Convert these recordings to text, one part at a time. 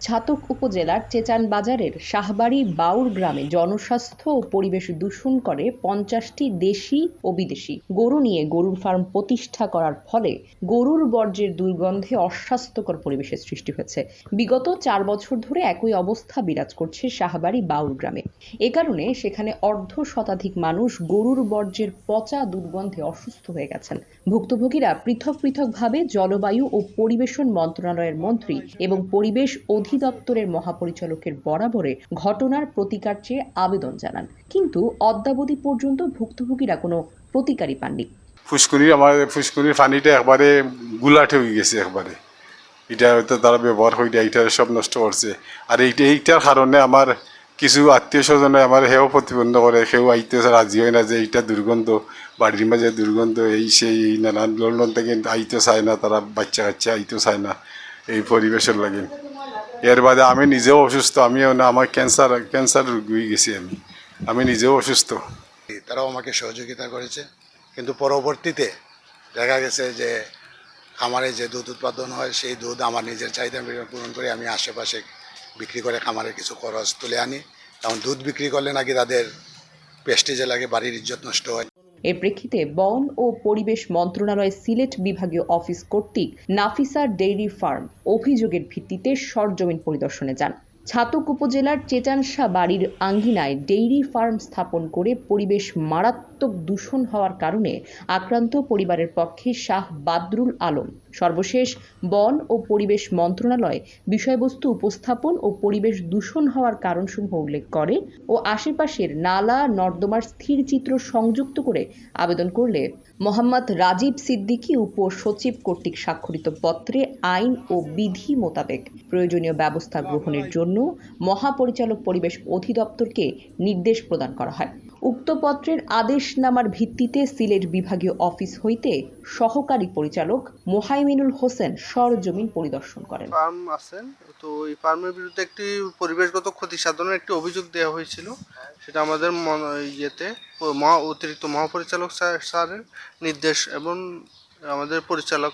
ছাতক উপজেলার চেচান বাজারের শাহবাড়ি বাউর গ্রামে জনস্বাস্থ্য ও পরিবেশ দূষণ করে পঞ্চাশটি দেশি ও বিদেশি গরু নিয়ে গরুর ফার্ম প্রতিষ্ঠা করার ফলে গরুর বর্জ্যের দুর্গন্ধে অস্বাস্থ্যকর পরিবেশের সৃষ্টি হয়েছে। বিগত চার বছর ধরে একই অবস্থা বিরাজ করছে শাহবাড়ি বাউর গ্রামে। এ কারণে সেখানে অর্ধ শতাধিক মানুষ গরুর বর্জ্যের পচা দুর্গন্ধে অসুস্থ হয়ে গেছেন। ভুক্তভোগীরা পৃথক পৃথকভাবে জলবায়ু ও পরিবেশন মন্ত্রণালয়ের মন্ত্রী এবং পরিবেশ অধিদপ্তরের মহাপরিচালকের বরাবরে ঘটনার প্রতিকার চেয়ে আবেদন জানান। কিন্তু অদ্যাবধি পর্যন্ত ভুক্তভোগীরা কোনো প্রতিকারই পাননি। ফুসকুনির আমার ফুসকুনির পানিটা একবারে গুলাটে হয়ে গেছে একবারে। এটা হয়তো তারা ব্যবহার করে, এইটা সব নষ্ট করছে। আর এইটা এইটার কারণে আমার কিছু আত্মীয় স্বজনে আমার হেও প্রতিবন্ধ করে, সেও আইতে রাজি হয় না যে এইটা দুর্গন্ধ, বাড়ির মাঝে দুর্গন্ধ, এই সেই এই নানান লন্ডন থেকে আইতে চায় না, তারা বাচ্চা কাচ্চা আইতে চায় না। এই পরিবেশের লাগে। এর বাদে আমি নিজেও অসুস্থ, আমিও না আমার ক্যান্সার ক্যান্সার রোগী গেছি আমি। আমি নিজেও অসুস্থ। তারাও আমাকে সহযোগিতা করেছে। কিন্তু পরবর্তীতে দেখা গেছে যে খামারে যে দুধ উৎপাদন হয়, সেই দুধ আমার নিজের চাহিদা পূরণ করে আমি আশেপাশে বিক্রি করে খামারের কিছু খরচ তুলে আনি। কারণ দুধ বিক্রি করলে নাকি তাদের পেস্টিজে লাগে, বাড়ির ইজ্জত নষ্ট হয়। এর প্রেক্ষিতে বন ও পরিবেশ মন্ত্রণালয় সিলেট বিভাগীয় অফিস কর্তৃক নাফিসা ডেইরি ফার্ম অভিযোগের ভিত্তিতে সরজমিন পরিদর্শনে যান। ছাতক উপজেলার চেচানসা বাড়ির আঙ্গিনায় ডেইরি ফার্ম স্থাপন করে পরিবেশ মারাত্মক দূষণ হওয়ার কারণে আক্রান্ত পরিবারের পক্ষে শাহ বাদরুল আলম সর্বশেষ বন ও পরিবেশ মন্ত্রণালয় বিষয়বস্তু উপস্থাপন ও পরিবেশ দূষণ হওয়ার কারণসমূহ উল্লেখ করে ও আশেপাশের নালা, নর্দমার স্থির চিত্র সংযুক্ত করে আবেদন করলে মোহাম্মদ রাজীব সিদ্দিকী উপ সচিব কর্তৃক স্বাক্ষরিত পত্রে আইন ও বিধি মোতাবেক প্রয়োজনীয় ব্যবস্থা গ্রহণের জন্য মহাপরিচালক পরিবেশ অধিদপ্তরকে নির্দেশ প্রদান করা হয়। উক্ত পত্রের আদেশনামার ভিত্তিতে সিলেট বিভাগীয় অফিস হইতে সহকারী পরিচালক মোহাইমিনুল হোসেন সরজমিন পরিদর্শন করেন। ফার্ম আছেন, তো ওই ফার্মের বিরুদ্ধে একটি পরিবেশগত ক্ষতি সাধনের একটি অভিযোগ দেওয়া হয়েছিল। সেটা আমাদের ইয়েতে মহা অতিরিক্ত মহাপরিচালক স্যার- স্যারের নির্দেশ এবং আমাদের পরিচালক,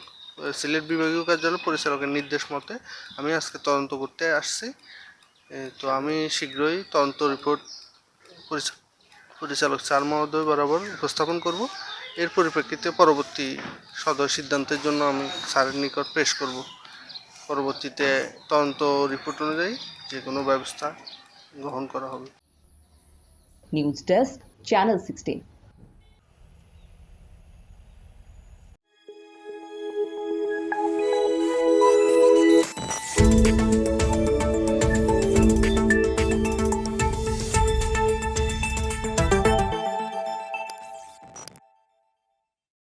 সিলেট বিভাগীয় কার্যালয় পরিচালকের নির্দেশ মতে আমি আজকে তদন্ত করতে আসছি। তো আমি শীঘ্রই তদন্ত রিপোর্ট পরিচা- পরিচালক চার মহোদয় বরাবর উপস্থাপন করব। এর পরিপ্রেক্ষিতে পরবর্তী সদয় সিদ্ধান্তের জন্য আমি স্যারের নিকট পেশ করব। পরবর্তীতে তদন্ত রিপোর্ট অনুযায়ী যে কোনো ব্যবস্থা গ্রহণ করা হবে। News desk, channel sixteen.